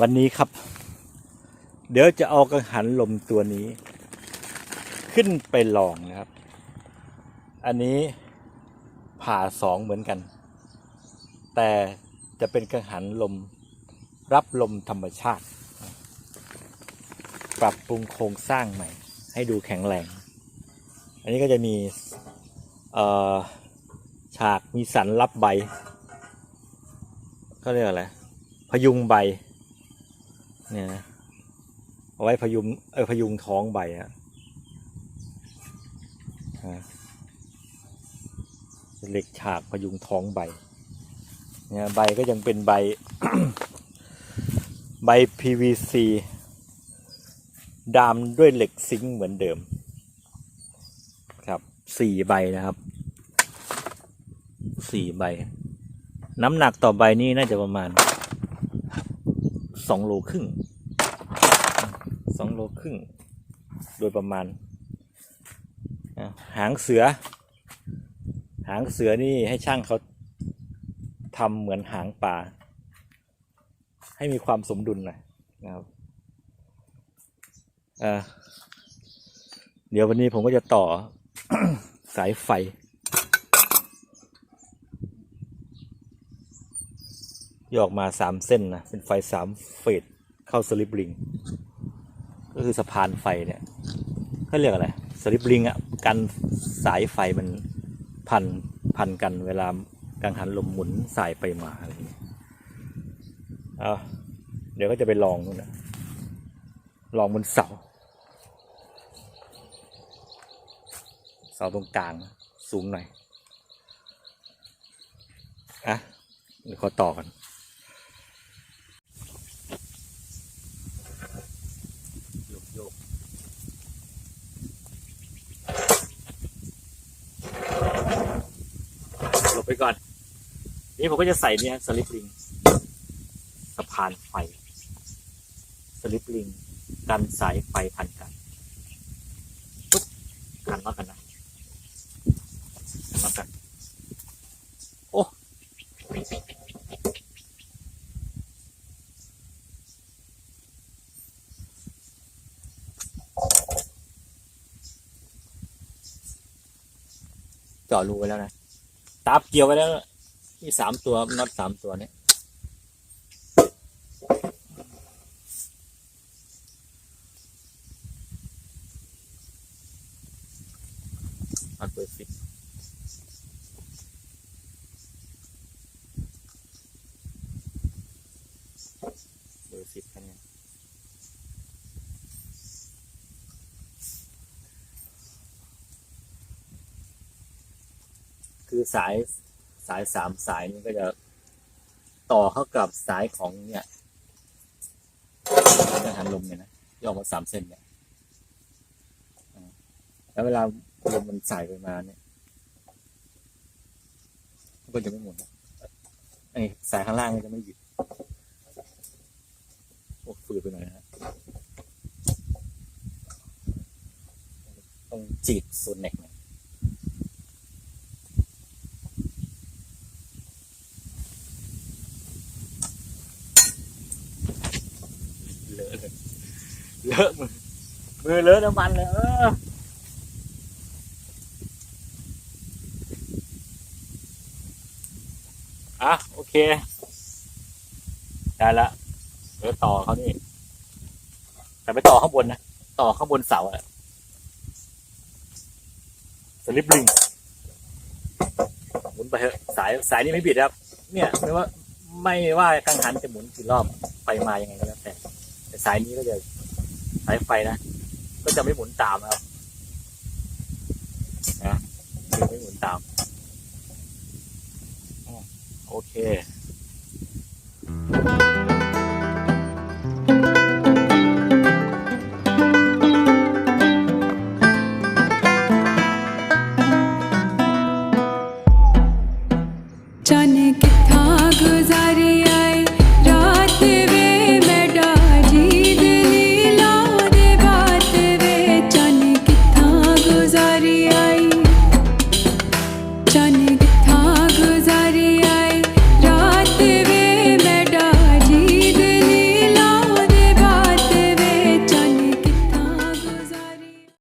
วันนี้ครับ เดี๋ยวจะเอากังหันลมตัวนี้ ขึ้นไปลองนะครับ อันนี้ผ่าสองเหมือนกัน แต่จะเป็นกังหันลมรับลมธรรมชาติ ปรับปรุงโครงสร้างใหม่ ให้ดูแข็งแรง อันนี้ก็จะมีฉากมีสันรับใบเขาเรียกอะไรพยุงใบ เนี่ยนะเอาไว้พยุงเออพยุงท้องใบอะเหล็กฉากพยุงท้องใบ เนี่ยใบก็ยังเป็นใบ ใบ PVC ดามด้วยเหล็กซิงค์เหมือนเดิม ครับสี่ใบนะครับสี่ใบ น้ำหนักต่อใบนี่น่าจะประมาณสองโลครึ่ง สองโลครึ่ง โดยประมาณ หางเสือ หางเสือนี่ให้ช่างเขาทำเหมือนหางปลาให้มีความสมดุลหน่อยนะครับเดี๋ยววันนี้ผมก็จะต่อสายไฟที่ออกมาสามเส้นนะ เป็นไฟสามเฟสเข้าสลิปริง ก็คือสะพานไฟเนี่ยเขาเรียกอะไรสลิปริงอะกันสายไฟมันพันพันกันเวลากังหันลมหมุนสายไปมาอะไรอย่างเงี้ยเอาเดี๋ยวก็จะไปลองนู่นนะลองบนเสา เสาตรงกลางสูงหน่อยอะเดี๋ยวขอต่อกัน โยกโยกหล บไปก่อน นี่ผมก็จะใส่เนี่ยสลิปลิงสะพานไฟ สลิปลิง กันสายไฟพันกันปุ๊บกันแล้วกันนะกันแล้วกันโอ้เจาะรูไว้แล้วนะ ตาบเกี่ยวไว้แล้วนี่สามตัวน็อตสามตัวเนี่ยน็อตเบอร์สิบแค่นี้ คือสายสายสามสายนี้ก็จะต่อเข้ากับสายของเนี่ยกังหันลมเนี่ยนะที่อมาสามเส้นเนี่ยแล้วเวลาลมมันใส่ไปมาเนี่ยมันก็จะไม่หมุนไอ้สายข้างล่างมันจะไม่หยุดโอ้ฝืดไปหน่อยนะฮะต้องจีดส่วนเน็กหน่อย เลอะเลย เลอะมือมือเลอะน้ำมันเลยเอออะโอเค ได้ละเดี๋ยวต่อเขานี่แต่ไปต่อข้างบนนะ ต่อข้างบนเสาอะสลิปลิงหมุนไปเถอะสายสายนี้ไม่ผิดครับ เนี่ยไม่ว่าไม่ว่ากังหันจะหมุนกี่รอบไปมายังไงก็แล้วแต่แต่สายนี้ก็จะ สายไฟนะ ก็จะไม่หมุนตามนะครับนะคือไม่หมุนตามอ๋อโอเค